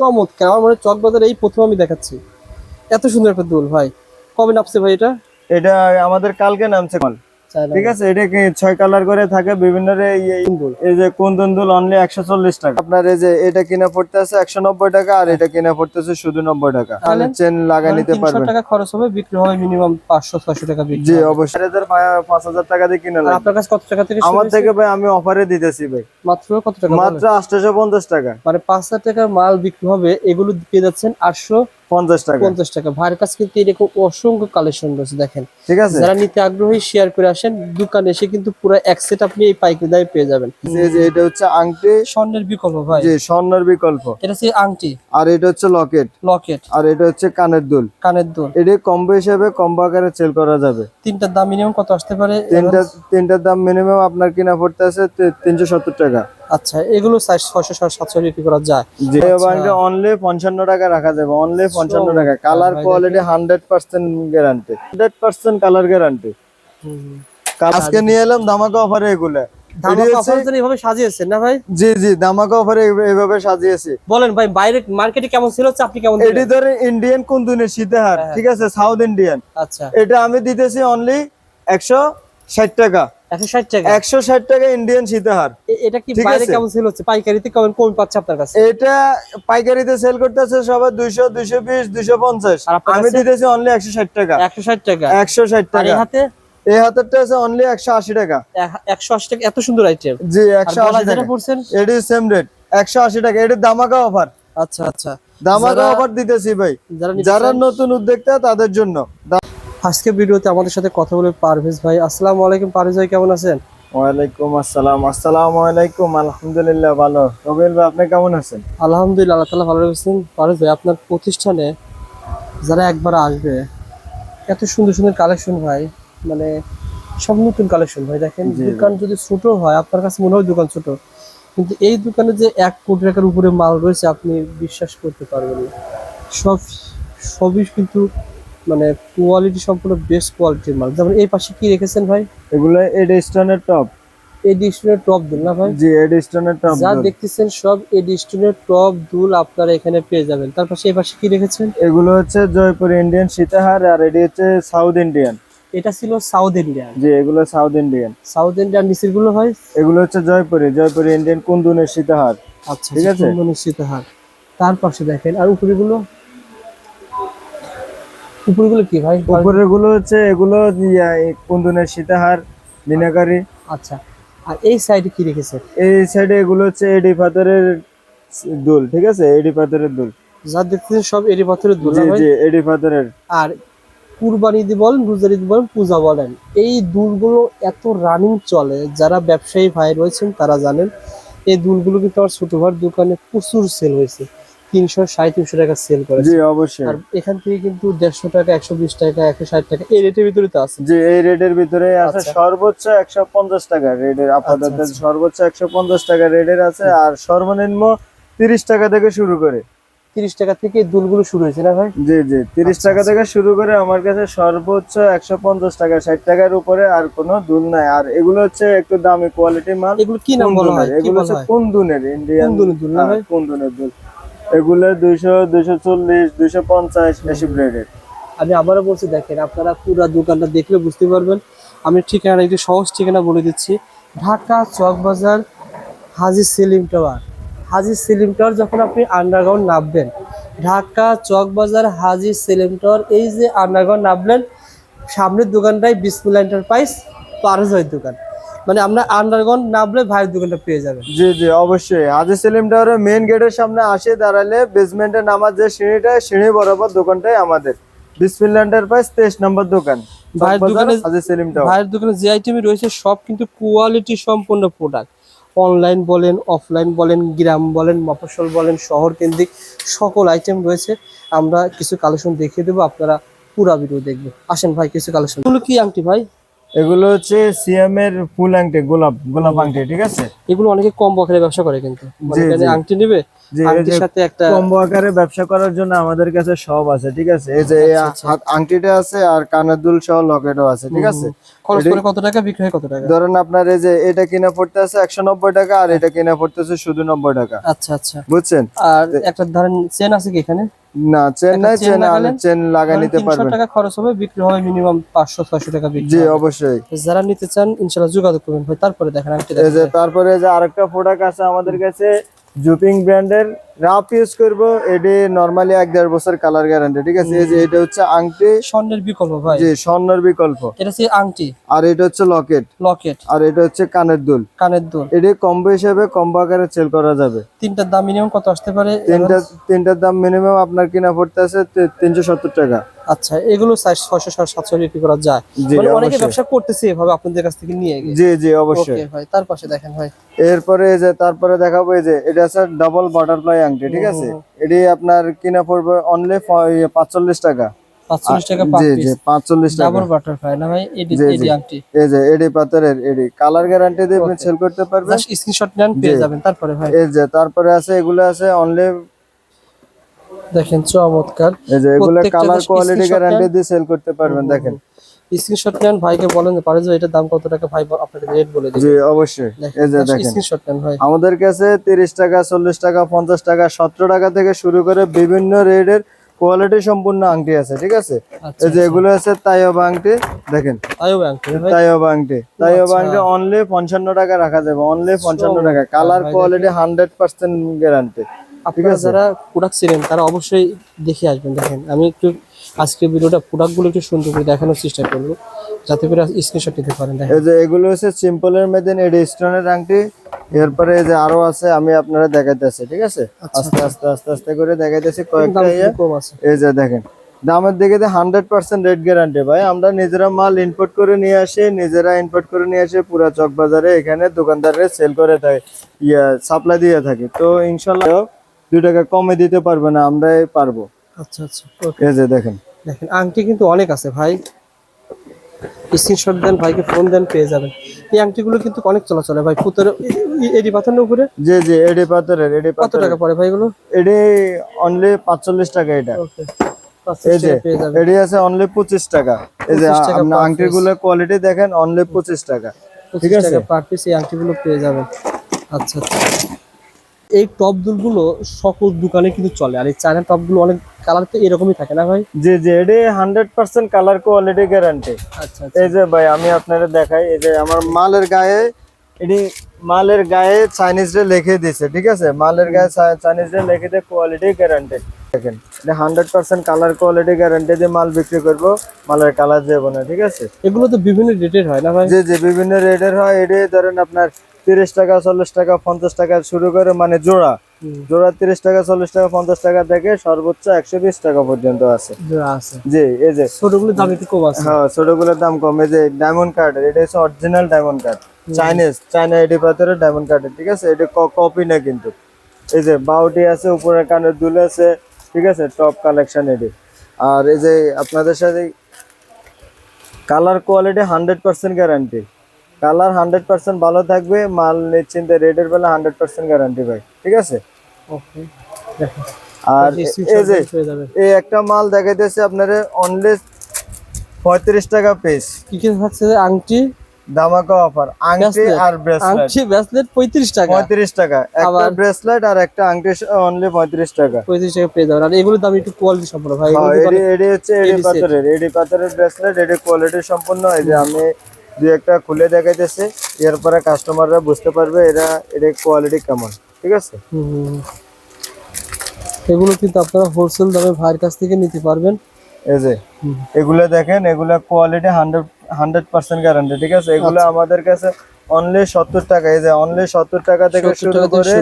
চমৎকার। আমার মনে চকবাজার এই প্রথম আমি দেখাচ্ছি। এত সুন্দর একটা দুল, ভাই। কবে নামছে ভাই এটা? এটা আমাদের কালকে নামছে। ঠিক আছে এটা কি ছয় কালার করে থাকে? বিভিন্ন রে- এই- কুন্দুল। যে কুন্দন দুল অনলি একশো চল্লিশ টাকা। আপনার এই যে এটা কিনা পড়তেছে একশো নব্বই টাকা আর এটা কিনা পড়তেছে শুধু নব্বই টাকা। তাহলে? চেন লাগা নিতে পারবেন। টাকা খরচ হবে বিক্রি হবে মিনিমাম পাঁচশো ছয়শো টাকা বিক্রি জি অবশ্যই। পাঁচ হাজার টাকা দিয়ে কিনে আপনার কাছে কত টাকা? থেকে আমার থেকে ভাই আমি অফারে দিতেছি ভাই। মাত্র কত টাকা মাত্র? আটশোশো পঞ্চাশ টাকা। মানে পাঁচ হাজার টাকার মাল বিক্রি হবে এগুলো পেয়ে যাচ্ছেন আটশো পঞ্চাশ টাকা। পঞ্চাশ টাকা। ভাইয়ের কাছে কিন্তু এরকম অসংখ্য কালেকশন রয়েছে দেখেন। ঠিক আছে? যারা নিতে আগ্রহী শেয়ার করে আসেন দোকানে এসে কিন্তু পুরো এক সেট আপনি এই পাইকারি দামে পেয়ে যাবেন। যে যে এটা হচ্ছে আংটি। স্বর্ণের বিকল্প ভাই। স্বর্ণের বিকল্প। এটা হচ্ছে আংটি। আর এটা হচ্ছে লকেট। লকেট। আর এটা হচ্ছে কানের দুল। কানের দুল। এটা কম্বো হিসেবে কম্বো আকারে সেল করা যাবে। তিনটার দাম মিনিমাম কত আসতে পারে? তিনটা তিনটার দাম মিনিমাম আপনার কিনা পড়তে আছে তিনশো সত্তর টাকা। আচ্ছা এগুলো সাইজ ছয়শো সাতশো বিক্রি করা যায়। যে আচ্ছা। অনলি পঞ্চান্ন টাকা রাখা যাবে অনলি পঞ্চান্ন টাকা। Colour quality hundred percent guarantee hundred percent colour guarantee আজকে নিয়ে এলাম ধামাকা অফারে এগুলো। সাজিয়েছেন না ভাই? জি জি ধামাকা অফারে এভাবে সাজিয়েছি। বলেন ভাই বাইরে মার্কেটে কেমন ছিল হচ্ছে আপনি কেমন এটি ধরে ইন্ডিয়ান হ্যাঁ। ঠিক আছে? সাউথ ইন্ডিয়ান আচ্ছা। এটা আমি দিতেছি অনলি একশো ষাট টাকা। টাকা। ইন্ডিয়ান সীতাহার। এ- এটা কি বাইরে কেমন ছিল হচ্ছে? পাইকারিতে কেমন কম পাচ্ছে আপনার কাছে? এটা পাইকারিতে সেল করতেছে সবাই আমি দিতেছি অনলি একশো ষাট টাকা। একশো ষাট টাকা। একশো ষাট আর এই টাকা হাতে? এই হাতেরটা আছে অনলি একশো আশি টাকা। এত সুন্দর আইটেম জি টাকা। এটি সেম রেট একশো আশি টাকা। এটি দামাকা অফার আচ্ছা আচ্ছা। দামাকা যারা- অফার দিতেছি ভাই। যারা নতুন উদ্যোক্তা তাদের জন্য। আজকে ভিডিওতে আমাদের সাথে কথা বলে পারভেজ ভাই। আসসালামু আলাইকুম পারভেজ ভাই কেমন আছেন? ওয়ালাইকুম আসসালাম। আসসালামু আলাইকুম আলহামদুলিল্লাহ ভালো। রবিল ভাই আপনি কেমন আছেন? আলহামদুলিল্লাহ আল্লাহ তালা ভালো রেখেছেন পারভেজ ভাই আপনার প্রতিষ্ঠানে যারা একবার আসবে এত সুন্দর সুন্দর কালেকশন হয় মানে সব নতুন কালেকশন ভাই দেখেন। দোকান যদি ছোট হয় আপনার কাছে মনে হয় দোকান ছোট কিন্তু এই দোকানে যে এক কোটি টাকার উপরে মাল রয়েছে আপনি বিশ্বাস করতে পারবেন না। সব সবই কিন্তু মানে কোয়ালিটি সম্পূর্ণ বেস্ট কোয়ালিটির মাল। যেমন এই পাশে কি রেখেছেন ভাই? এগুলো এড স্টোনের টপ এই ডিস্টনের টপ দিন না ভাই? জি এড স্টোনের টপ যা দেখতেছেন সব এই ডিস্টনের টপ দুল আপনারা এখানে পেয়ে যাবেন। তার পাশে এই পাশে কি রেখেছেন? এগুলো হচ্ছে জয়পুর ইন্ডিয়ান সীতাহার আর এটি হচ্ছে সাউথ ইন্ডিয়ান এটা ছিল সাউথ ইন্ডিয়ান জি এগুলো সাউথ ইন্ডিয়ান সাউথ ইন্ডিয়ান নিচেরগুলো হয় এগুলো হচ্ছে জয়পুরে জয়পুরে ইন্ডিয়ান কুন্দুনের সীতাহার। আচ্ছা ঠিক আছে। সীতাহার। তার পাশে দেখেন আর উপরে গুলো উপরে গুলো কি ভাই? উপরেরগুলো হচ্ছে এগুলো এই সীতাহার মিনাকারি। আচ্ছা। আর এই সাইডে কি রেখেছেন এই সাইডে এগুলো হচ্ছে এডি পাথরের দুল ঠিক আছে? এডি পাথরের দুল। যা দেখতেছেন সব এরি পাথরের দুল জি জি এডি পাথরের। আর কুরবানি ঈদ বলেন রোজার ঈদ বলেন পূজা বলেন এই দুলগুলো এত রানিং চলে যারা ব্যবসায়ী ভাই রয়েছেন তারা জানেন এই দুলগুলো কিন্তু আমার ছোট ভাইয়ের দোকানে প্রচুর সেল হয়েছে। তিনশো সাড়ে তিনশো টাকা সেল করে জি অবশ্যই। আর এখান থেকে কিন্তু দেড়শো টাকা একশো বিশ টাকা একশো ষাট টাকা এই রেটের ভিতরে তো আছে। যে এই রেডের ভিতরে আছে আচ্ছা। সর্বোচ্চ একশো পঞ্চাশ টাকা রেডের আপাতত আচ্ছা। সর্বোচ্চ একশো পঞ্চাশ টাকা রেডের আছে। আর সর্বনিম্ন তিরিশ টাকা থেকে শুরু করে। তিরিশ টাকা থেকে দুলগুলো শুরু হয়েছে না ভাই? জি জি তিরিশ আচ্ছা, টাকা আচ্ছা। থেকে শুরু করে আমার কাছে সর্বোচ্চ একশো পঞ্চাশ টাকা ষাট টাকার উপরে আর কোনো দুল নাই। আর এগুলো হচ্ছে একটু দামি কোয়ালিটি মাল। এগুলো কি নাম বলা হয়? কুন্দুনের। কি এগুলো বলা হচ্ছে হয়? কুন্দুনের ইন্ডিয়ান কুন্দুনের দুল। এগুলো দুইশো দুইশো চল্লিশ, দুইশো পঞ্চাশ, বেশি ব্রেডের আমি আবারও বলছি, দেখেন আপনারা পুরো দোকানটা দেখলে বুঝতে পারবেন। আমি ঠিকানা একটু সহজ ঠিকানা বলে দিচ্ছি। ঢাকা চকবাজার হাজি সেলিম টাওয়ার। হাজি সেলিম টাওয়ার যখন আপনি আন্ডারগ্রাউন্ড নামবেন, ঢাকা চকবাজার হাজি সেলিম টাওয়ার, এই যে আন্ডারগ্রাউন্ড নামলেন, সামনের দোকানটাই বিসমুল্লা এন্টারপ্রাইজ পারজয়ের দোকান। মানে আমরা আন্ডারগ্রাউন্ড নামলে ভাইয়ের দোকানটা পেয়ে যাবেন। জি জি অবশ্যই। হাজি সেলিম টাওয়ারের মেইন গেটের সামনে আসে দাঁড়ালে বেসমেন্টে নামার যে সিঁড়িটা সিঁড়ি বরাবর দোকানটাই আমাদের। বিসমিল্লা এন্টারপ্রাইজ তেইশ নম্বর দোকান। ভাইয়ের দোকানে- ভাইয়ের দোকানে যে আইটেমই রয়েছে সব কিন্তু কোয়ালিটি সম্পন্ন প্রোডাক্ট অনলাইন বলেন অফলাইন বলেন গ্রাম বলেন মফস্বল বলেন শহর কেন্দ্রিক সকল আইটেম রয়েছে। আমরা কিছু কালেকশন দেখিয়ে দেবো আপনারা পুরা ভিডিও দেখবেন। আসেন ভাই কিছু কালেকশন কি আংটি ভাই? এগুলো হচ্ছে সিএম এর ফুল আংটি গোলাপ গোলাপ আংটি ঠিক আছে? এগুলো অনেকে কম বখারে ব্যবসা করে কিন্তু। মানে। আংটি নেবে আংটির সাথে একটা কম্বো আকারে ব্যবসা করার জন্য আমাদের কাছে সব আছে ঠিক আছে? এই যে আচ্ছা, আচ্ছা। হাত আংটিটা আছে আর কানের দুল সহ লকেটও আছে ঠিক আছে? খরচ করে কত টাকা বিক্রি হয় কত টাকা? ধরেন আপনার এই যে এটা কিনা পড়তেছে একশো নব্বই টাকা আর এটা কিনা পড়তেছে শুধু নব্বই টাকা। আচ্ছা আচ্ছা। বুঝছেন? আর একটা ধরেন চেন আছে কি এখানে? না চেন্নাই একটা নাই চেন লাগা নিতে 300 পারবেন। টাকা খরচ হবে বিক্রি হবে মিনিমাম পাঁচশো ছয়শো টাকা বিক্রি জি অবশ্যই। যারা নিতে চান ইনশাআল্লাহ যোগাযোগ করবেন। ভাই তারপরে দেখেন আমি এই যে তারপরে যে আরেকটা প্রোডাক্ট আছে আমাদের কাছে জুপিং ব্র্যান্ডের রাপ ইউজ করব এটি নরমালি এক দেড় বছর কালার গ্যারান্টি ঠিক আছে? এই যে এটা হচ্ছে আংটি। স্বর্ণের বিকল্প ভাই। জি স্বর্ণের বিকল্প। এটা হচ্ছে আংটি। আর এটা হচ্ছে লকেট লকেট আর এটা হচ্ছে কানের দুল। কানের দুল। এটি কম্বো হিসেবে কম্বো আকারে সেল করা যাবে। তিনটার দাম মিনিমাম কত আসতে পারে? তিনটা তিনটার দাম মিনিমাম আপনার কিনা পড়তে আছে তিনশো সত্তর টাকা। আচ্ছা এগুলো ছয়শো সাতশো বিক্রি করা যায়। মানে অনেকে ব্যবসা করতেছে এভাবে আপনাদের কাছ থেকে নিয়ে জি জি অবশ্যই। ভাই তার পাশে দেখেন ভাই। এরপরে যে তারপরে দেখাবো এই যে এটা আছে ডাবল বাটারফ্লাই আংটি ঠিক আছে? এটি আপনার কিনা পড়বে অনলি পাঁচচল্লিশ টাকা। পাঁচচল্লিশ টাকা তারপরে আছে এগুলো আছে অনলি দেখেন চমৎকার। এগুলো কালার কোয়ালিটি গ্যারান্টি দিয়ে সেল করতে পারবেন দেখেন। স্ক্রিনশট নেন ভাইকে বলেন যে পারে যে এটার দাম কত টাকা? ভাই আপনাকে রেট বলে দিবে জি অবশ্যই। এই যে দেখেন। স্ক্রিনশট নেন ভাই। আমাদের কাছে তিরিশ টাকা চল্লিশ টাকা পঞ্চাশ টাকা সতেরো টাকা থেকে শুরু করে বিভিন্ন রেটের কোয়ালিটি সম্পূর্ণ আংটি আছে ঠিক আছে? আচ্ছা এই যে এগুলো আছে তাইবা আংটি দেখেন। ব্যাংক ভাই। তাইবা আংটি। তাইবা আচ্ছা। আংটি অনলি পঞ্চান্ন টাকা রাখা যাবে অনলি পঞ্চান্ন টাকা। Colour quality hundred percent guarantee আপনারা যারা প্রোডাক্ট ছিলেন তারা অবশ্যই দেখে আসবেন দেখেন। আমি একটু আজকে ভিডিওটা প্রোডাক্টগুলো একটু সুন্দর করে দেখানোর চেষ্টা করব। যাতে করে স্ক্রিনশট নিতে পারেন এই যে এগুলো হচ্ছে সিম্পলের মধ্যে এডি স্টোনের আংটি। এরপরে এই যে আরও আছে আমি আপনারা দেখাইতেছি ঠিক আছে? আস্তে আস্তে আস্তে আস্তে করে দেখাইতেছি কয়েকটা ইয়ে। কম আছে। এই যে দেখেন দামের দিকে হান্ড্রেড পার্সেন্ট রেট গ্যারান্টি ভাই। আমরা নিজেরা মাল ইনপোর্ট করে নিয়ে আসি নিজেরা ইনপোর্ট করে নিয়ে আসি পুরা চক বাজারে এখানে দোকানদারে সেল করে থাকি ইয়া সাপ্লাই দিয়ে থাকি। তো ইনশাল্লাহ দুই টাকা কমে দিতে পারবে না আমরাই পারব। আচ্ছা আচ্ছা এই যে দেখেন। দেখেন আংটি কিন্তু অনেক আছে ভাই। স্ক্রিনশট দেন ভাইকে ফোন দেন পেয়ে যাবেন। এই আংটিগুলো কিন্তু অনেক চলাচলে ভাই পুতর এডি পাথরের উপরে? জি জি এডি পাথরের এডি কত টাকা পড়ে ভাই এগুলো? এডি অনলি পাঁচচল্লিশ টাকা এটা। ওকে এই যে এডি আছে অনলি পঁচিশ টাকা। এই যে 25 আংটিরগুলো কোয়ালিটি দেখেন অনলি পঁচিশ টাকা। ঠিক আছে? পার পিস এই আংটিগুলো পেয়ে যাবেন। আচ্ছা আচ্ছা। এই টপ দুলগুলো সকল দোকানে কিন্তু চলে। আর এই চায়না টপগুলো অনেক কালার তো এরকমই থাকে না ভাই? জি জি AD hundred percent colour quality guarantee আচ্ছা এই যে ভাই আমি আপনাদের দেখাই এই যে আমার মালের গায়ে এটি মালের গায়ে চাইনিজরা লিখে দিছে ঠিক আছে? মালের গায়ে চাইনিজরা লিখে দিয়ে কোয়ালিটি গ্যারান্টি দেখেন এটা hundred percent colour quality guarantee দিয়ে মাল বিক্রি করব মালের কালার যাবে না ঠিক আছে? এগুলো তো বিভিন্ন রেটের হয় না ভাই? জি জি বিভিন্ন রেটের হয়। এটি ধরেন আপনার তিরিশ টাকা চল্লিশ টাকা পঞ্চাশ টাকা শুরু করে মানে জোড়া। জোড়া তিরিশ টাকা চল্লিশ টাকা পঞ্চাশ টাকা থেকে সর্বোচ্চ একশো বিশ টাকা পর্যন্ত আছে। জোড়া আছে। জি এই যে ছোটগুলোর দাম একটু কম আছে। হ্যাঁ ছোটগুলোর দাম কম। এই যে ডায়মন্ড কার্ড এটা হচ্ছে original diamond card Chinese China AD পাথরের ডায়মন্ড কার্ড ঠিক আছে? এটা কপি না কিন্তু। এই যে বাউটি আছে উপরের কানের দুল আছে ঠিক আছে? টপ কালেকশন এডি আর এই যে আপনাদের সাথে colour quality hundred percent guarantee colour hundred percent ভালো থাকবে মাল নিশ্চিন্তে রেডের বেলা হান্ড্রেড পার্সেন্ট গ্যারান্টি ভাই ঠিক আছে? আর এই যে এই একটা মাল দেখাইতেছে আপনার অনলি পঁয়ত্রিশ টাকা পিস কি কি থাকছে আংটি? ধামাকা অফার আংটি আর ব্রেসলেট আংটি ব্রেসলেট পঁয়ত্রিশ টাকা। পঁয়ত্রিশ টাকা। একটা ব্রেসলেট আর একটা আংটি অনলি টাকা। পঁয়ত্রিশ টাকা পেয়ে যাবেন। আর দাম একটু কোয়ালিটি ভাই হ্যাঁ, এডি এডি হচ্ছে এডি পাথরের এডি পাথরের ব্রেসলেট এডি কোয়ালিটি এই যে আমি দুই একটা খুলে দেখাইতেছি এরপরে কাস্টমাররা বুঝতে পারবে এরা এর কোয়ালিটি কেমন ঠিক আছে। এগুলো কিন্তু আপনারা হোলসেল দামে ভাইয়ের কাছ থেকে নিতে পারবেন। এই যে। এগুলো দেখেন এগুলা quality hundred hundred percent guarantee ঠিক আছে? এগুলো আচ্ছা। আমাদের কাছে অনলি সত্তর টাকা এই যে অনলি সত্তর টাকা থেকে 70 শুরু করে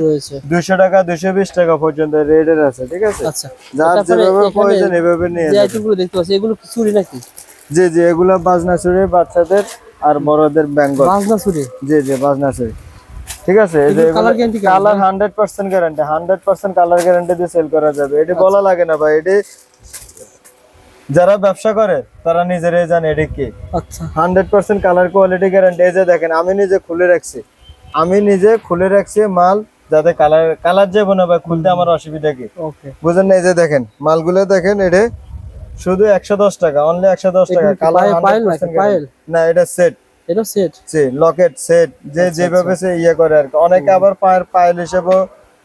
দুশো টাকা দুশো বিশ টাকা পর্যন্ত রেটের আছে ঠিক আছে? আচ্ছা। যার যেভাবে প্রয়োজন এভাবে নিয়ে দেখতে পাচ্ছি এগুলো চুরি নাকি? জি জি এগুলো বাজনা চুরি বাচ্চাদের আর বড়দের বেঙ্গল বাজনা চুরি জি জি বাজনা চুরি ঠিক আছে colour hundred percent guarantee hundred percent colour guarantee দিয়ে সেল করা যাবে। এটি আচ্ছা। বলা লাগে না ভাই এটি যারা ব্যবসা করে তারা নিজেরাই জানে এটি কি। আচ্ছা। Hundred percent colour quality guarantee এই যে দেখেন আমি নিজে খুলে রাখছি। আমি নিজে খুলে রাখছি মাল যাতে কালার কালার যাব না ভাই খুলতে আমার অসুবিধা কি? ওকে বুঝেন না এই যে দেখেন মালগুলো দেখেন এটা শুধু একশো দশ টাকা অনলি একশো দশ টাকা কালার পাইল? পায়েল? না এটা সেট এটা সেট জি লকেট সেট যে আচ্ছা, যেভাবে সে ইয়ে করে আর অনেকে আবার পায়ের পাইল হিসেবে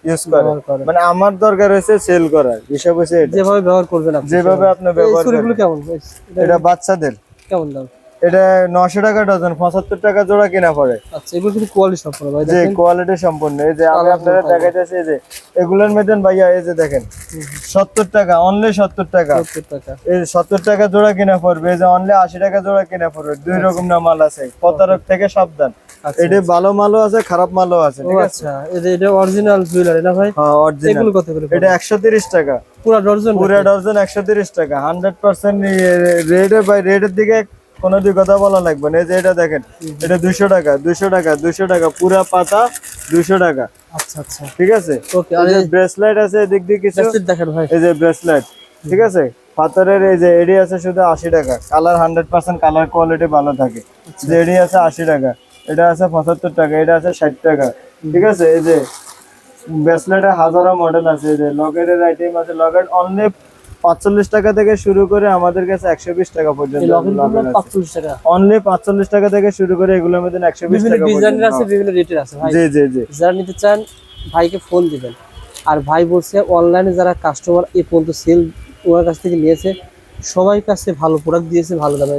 ইউজ করে। মানে আমার দরকার হয়েছে সেল করার হিসাব হচ্ছে যেভাবে ব্যবহার করবেন আপনি যেভাবে আপনি ব্যবহার করবেন। কেমন? এটা এটা বাচ্চাদের। কেমন দাম? এটা নশো টাকা ডজন পঁচাত্তর টাকা জোড়া কিনা পড়ে। আচ্ছা এগুলো কিন্তু কোয়ালিটি সম্পূর্ণ ভাই যে কোয়ালিটি সম্পূর্ণ এই যে আমি আপনারা দেখাইতেছি এই যে এগুলোর মধ্যে ভাইয়া এই যে দেখেন সত্তর টাকা অনলি সত্তর টাকা। সত্তর টাকা। এই সত্তর টাকা জোড়া কিনা পড়বে এই যে অনলি আশি টাকা জোড়া কিনা পড়বে। দুই রকম না মাল আছে প্রতারক থেকে সাবধান। আচ্ছা এটা ভালো মালও আছে খারাপ মালও আছে ঠিক আছে? আচ্ছা এটা এটা অরিজিনাল জুয়েলারি না ভাই? হ্যাঁ অরিজিনাল এগুলো কত করে এটা একশো তিরিশ টাকা। পুরো ডজন পুরো ডজন একশো তিরিশ টাকা হান্ড্রেড পার্সেন্ট রেটে বাই রেটের দিকে কোনো দিক কথা বলা লাগবে না। এই যে এটা দেখেন এটা দুশো টাকা দুশো টাকা দুশো টাকা পুরা পাতা দুশো টাকা। আচ্ছা আচ্ছা। ঠিক আছে? ওকে এই যে ব্রেসলেট আছে এদিক দিয়ে কিছু? দেখেন ভাই। এই যে ব্রেসলেট ঠিক আছে? পাথরের এই যে এডি আছে শুধু আশি টাকা। Colour hundred percent colour quality ভালো থাকে। যে এডি আছে আশি টাকা এটা আছে পঁচাত্তর টাকা এটা আছে ষাট টাকা। ঠিক আছে? এই যে ব্রেসলেটের হাজারো মডেল আছে এই যে লকেটের আইটেম আছে লকেট অনলি পাঁচচল্লিশ টাকা থেকে শুরু করে আমাদের কাছে একশো বিশ টাকা পর্যন্ত অনলি পাঁচচল্লিশ টাকা। থেকে শুরু করে এগুলোর মধ্যে একশো বিশ টাকা জি জি জি। যারা নিতে চান ভাইকে ফোন দিবেন। আর ভাই বলছে অনলাইনে যারা কাস্টমার এ পর্যন্ত সেল ওনার কাছ থেকে নিয়েছে সবাই কাছে ভালো প্রোডাক্ট দিয়েছে ভালো দামে।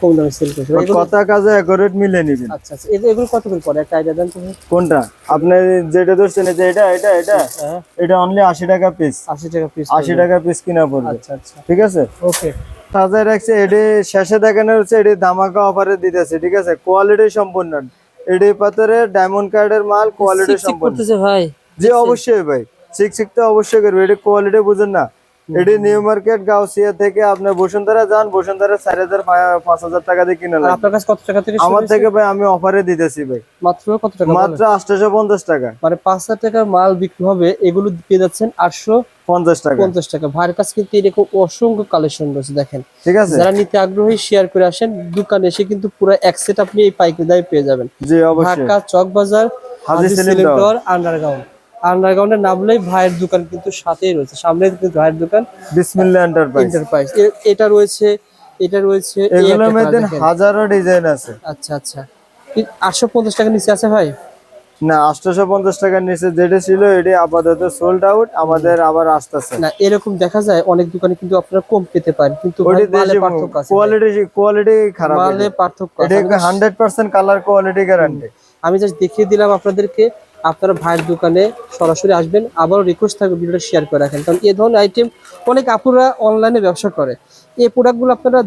কম দামে সেল করেছে। ভাই, কথা কাজে অ্যাকুরেট মিলে নিবেন। আচ্ছা আচ্ছা এগুলো- এগুলো কত করে পড়ে? একটা আইডিয়া দেন তো। কোনটা? আপনি যেটা ধরছেন যে এটা এটা এটা হ্যাঁ। এটা অনলি আশি টাকা পিস টাকা পিস আশি টাকা পিস কিনা পড়বে। আচ্ছা আচ্ছা। ঠিক আছে? ওকে সাজায় রাখছে এটি শেষে দেখানো হচ্ছে এটি ধামাকা অফারে দিতেছে ঠিক আছে? কোয়ালিটি সম্পূর্ণ এটি পাথরে ডায়মন্ড কার্ডের মাল কোয়ালিটি সম্পূর্ণ ভাই। জি অবশ্যই ভাই। শিখ শিখতে অবশ্যই করবে। এটি কোয়ালিটি বুঝেন না। এটি নিউ মার্কেট গাউসিয়া থেকে আপনার বসুন্ধরা যান বসুন্ধরা চার হাজার পাঁচ হাজার টাকা দিয়ে কিনে আপনার কাছে কত টাকা থেকে আমার থেকে ভাই আমি অফারে দিতেছি ভাই। মাত্র কত টাকা? মাত্র আটশোশো পঞ্চাশ টাকা। মানে পাঁচ হাজার টাকার মাল বিক্রি হবে এগুলো পেয়ে যাচ্ছেন আটশো পঞ্চাশ টাকা। পঞ্চাশ টাকা। ভাইয়ের কাছে কিন্তু এরকম অসংখ্য কালেকশন রয়েছে দেখেন। ঠিক আছে? যারা নিতে আগ্রহী শেয়ার করে আসেন দোকানে এসে কিন্তু পুরো এক সেট আপনি এই পাইকারি দামে পেয়ে যাবেন। জি অবশ্যই। ঢাকা চক বাজার হাজি সেলিম আন্ডারগ্রাউন্ড আন্ডারগ্রাউন্ডে নামলেই ভাইয়ের দোকান কিন্তু সাথেই রয়েছে। সামনে কিন্তু ভাইয়ের দোকান। বিসমিল্লা এন্টারপ্রাইজ এন্টারপ্রাইজ এটা রয়েছে এটা রয়েছে এগুলোর মধ্যে হাজারো ডিজাইন আছে। আচ্ছা আচ্ছা। আটশো পঞ্চাশ টাকা নিচে আছে ভাই? না আটশোশো পঞ্চাশ টাকার নিচে যেটা ছিল এটা আপাতত সোল্ড আউট আমাদের আবার আসতেছে। না এরকম দেখা যায় অনেক দোকানে কিন্তু আপনারা কম পেতে পারেন কিন্তু মালে পার্থক্য আছে কোয়ালিটি কোয়ালিটি খারাপ মালে পার্থক্য আছে। এটা আমি just- hundred percent colour quality guarantee আমি জাস্ট দেখিয়ে দিলাম আপনাদেরকে আপনারা ভাইয়ের দোকানে সরাসরি আসবেন আবারও রিকোয়েস্ট থাকবে ভিডিওটা শেয়ার করে রাখেন। কারণ এই ধরনের আইটেম অনেক আপুরা অনলাইনে ব্যবসা করে। এই প্রোডাক্টগুলো আপনারা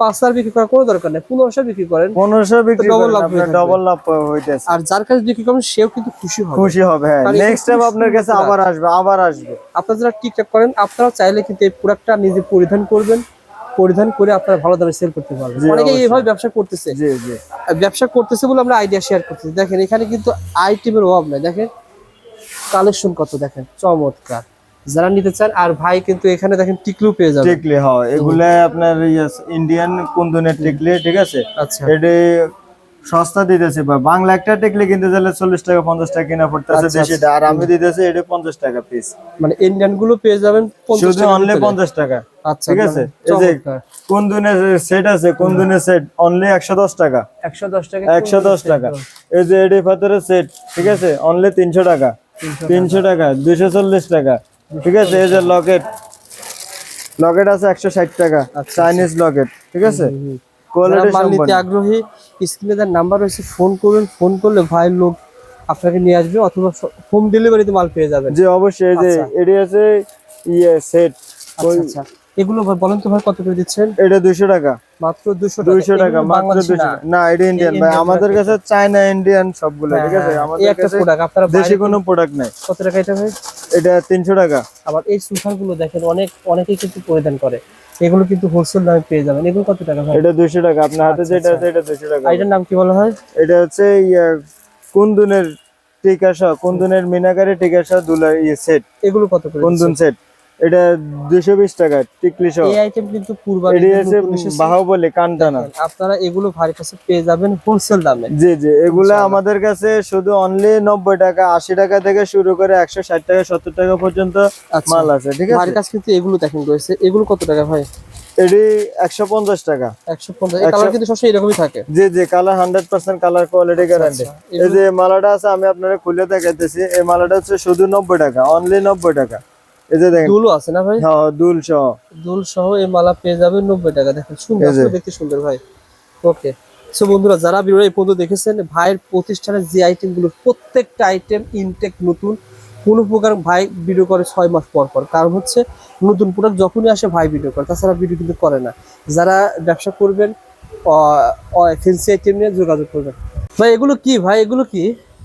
পাঁচ হাজার বিক্রি করার কোনো দরকার নেই পনেরোশো বিক্রি করেন পনেরোশো বিক্রি করেন লাভ ডবল লাভ হইতেছে। আর যার কাছে বিক্রি করবেন সেও কিন্তু খুশি হবে। খুশি হবে হ্যাঁ। নেক্সট টাইম আপনার কাছে আবার আসবে আবার আসবে। আপনারা যারা টিকটক করেন আপনারা চাইলে কিন্তু এই প্রোডাক্টটা নিজে পরিধান করবেন। পরিধান করে আপনারা ভালো দামে সেল করতে পারবেন। অনেকে। এইভাবে ব্যবসা করতেছে। ব্যবসা করতেছে বলে আমরা আইডিয়া শেয়ার করতেছি। দেখেন এখানে কিন্তু আইটেমের অভাব নাই। দেখেন কালেকশন কত দেখেন চমৎকার। যারা নিতে চান আর ভাই কিন্তু এখানে দেখেন টিকলু পেয়ে যাবে। টিকলি হয়। এগুলা আপনার ইন্ডিয়ান কুন্দনের টিকলি ঠিক আছে? আচ্ছা। এটি সস্তা দিতেছে বা বাংলা একটা টিকলি কিনতে গেলে চল্লিশ টাকা পঞ্চাশ টাকা কিনা পড়তেছে আচ্ছা, দেশিটা। আর আমি দিতেছি এটি পঞ্চাশ টাকা পিস মানে ইন্ডিয়ানগুলো পেয়ে যাবেন 50 শুধু অনলি পঞ্চাশ টাকা। আচ্ছা ঠিক আছে। কোন দিনের সেট আছে কোন দিনের সেট অনলি একশো দশ টাকা। 110 টাকা একশো দশ টাকা। এই যে এডি পাথরের সেট ঠিক আছে? অনলি তিনশো টাকা। তিনশো টাকা। দুইশো চল্লিশ টাকা। ঠিক আছে? এই যে লকেট লকেট আছে একশো ষাট টাকা। চাইনিজ লকেট ঠিক আছে? মাল নিতে আগ্রহী স্ক্রিনে তার নাম্বার রয়েছে ফোন করবেন ফোন করলে ভাই লোক আপনাকে নিয়ে আসবে অথবা হোম ডেলিভারিতে মাল পেয়ে যাবেন। যে অবশ্যই যে আচ্ছা। আছে ইয়ে সেট আচ্ছা আচ্ছা। এগুলো বলেন তো ভাই কত করে দিচ্ছেন? এটা দুইশো টাকা। মাত্র 200 টাকা। মাত্র বাংলাদেশি দুইশো না। না এটা ইন্ডিয়ান ভাই আমাদের কাছে চায়না ইন্ডিয়ান সবগুলো ঠিক আছে? হ্যাঁ, আমাদের একটা প্রোডাক্ট আপনারা দেশি কোনো প্রোডাক্ট নাই। কত টাকা এটা ভাই? এটা তিনশো টাকা। আবার এই সুফারগুলো দেখেন অনেক অনেকেই কিন্তু পরিধান করে। এগুলো কিন্তু হোলসেল দামে পেয়ে যাবেন। এগুলো কত টাকা ভাই? এটা দুইশো টাকা। আপনার হাতে আচ্ছা, যেটা আছে এটা দুইশো টাকা। আর এটার নাম কি বলা হয়? এটা হচ্ছে কুনদুনের টিকাশা কুন্দুনের মিনাকারি টিকাশা দুলা ইয়ে সেট এগুলো কত করে? কুন্দুন সেট এটা দুশো বিশ টাকা টিকলি সহ। এই আইটেম কিন্তু কুরবানি এটি হচ্ছে বাহুবলী কানটানা আপনারা এগুলো কাছে পেয়ে যাবেন হোলসেল দামে। জি জি এগুলা আমাদের কাছে শুধু অনলি নব্বই টাকা আশি টাকা থেকে শুরু করে একশো ষাট টাকা সত্তর টাকা পর্যন্ত আচ্ছা। মাল আছে ঠিক আছে? কাছে কিন্তু এগুলো দেখেন রয়েছে। এগুলো কত টাকা ভাই? এটি একশো পঞ্চাশ টাকা। একশো পঞ্চাশ। কালার কিন্তু সবসময় এরকমই থাকে। জি জি colour hundred percent colour quality guarantee এই যে মালাটা আছে আমি আপনারা খুলে দেখাইতেছি। এই মালাটা হচ্ছে শুধু নব্বই টাকা অনলি নব্বই টাকা। এই যে দেখেন। দুলও আছে না ভাই? হ্যাঁ দুল সহ। দুল সহ এই মালা পেয়ে যাবেন নব্বই টাকা। দেখেন সুন্দর দেখতে সুন্দর ভাই। ওকে সো বন্ধুরা যারা ভিডিও এই পর্যন্ত দেখেছেন ভাইয়ের প্রতিষ্ঠানের যে আইটেমগুলো প্রত্যেকটা আইটেম ইনটেক নতুন কোনো প্রকার ভাই ভিডিও করে ছয় মাস পর পর। কারণ হচ্ছে নতুন প্রোডাক্ট যখনই আসে ভাই ভিডিও করে। তাছাড়া ভিডিও কিন্তু করে না। যারা ব্যবসা করবেন ফেন্সি আইটেম নিয়ে যোগাযোগ করবেন। ভাই এগুলো কি? ভাই এগুলো কি?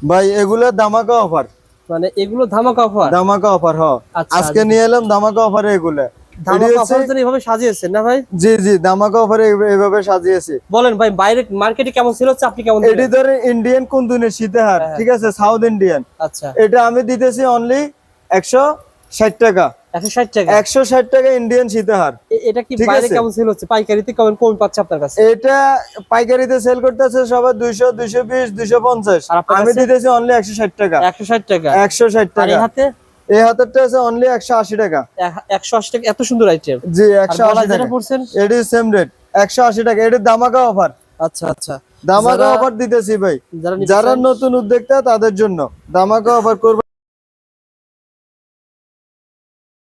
ভাই এগুলো দামাকা অফার মানে এগুলো ধামাকা অফার ধামাকা অফার হ। আচ্ছা আজকে নিয়ে এলাম ধামাকা অফারে এগুলো। ধামাকা অফার জন্য সাজিয়েছেন না ভাই? জি জি দামাকা অফারে এভাবে সাজিয়েছি। বলেন ভাই বাইরে মার্কেটে কেমন ছিল হচ্ছে কেমন দিলেন? ধরে ইন্ডিয়ান কুন্দুনের শীতেহার। ঠিক আছে? সাউথ ইন্ডিয়ান আচ্ছা। এটা আমি দিতেছি অনলি একশো ষাট টাকা। একশো ষাট টাকা? একশো ষাট টাকা ইন্ডিয়ান শীতেহার এটা কি বাইরে কেমন সেল হচ্ছে? পাইকারিতে কেমন কম পাচ্ছে আপনার কাছে? এটা পাইকারিতে সেল করতেছে সবাই দুইশো দুইশো বিশ দুইশো পঞ্চাশ। আমি দিতেছি অনলি একশো ষাট টাকা। একশো ষাট টাকা। একশো ষাট এই টাকা। হাতে? এই হাতেরটা আছে অনলি একশো আশি টাকা। একশো আশি টাকা এত সুন্দর আইটেম জি একশো গলায় আশি টাকা। এটি সেম রেট একশো আশি টাকা। দামাকা অফার আচ্ছা আচ্ছা। দামাকা যারা- অফার দিতেছি ভাই। যারা নতুন উদ্যোক্তা তাদের জন্য দামাকা অফার করবে।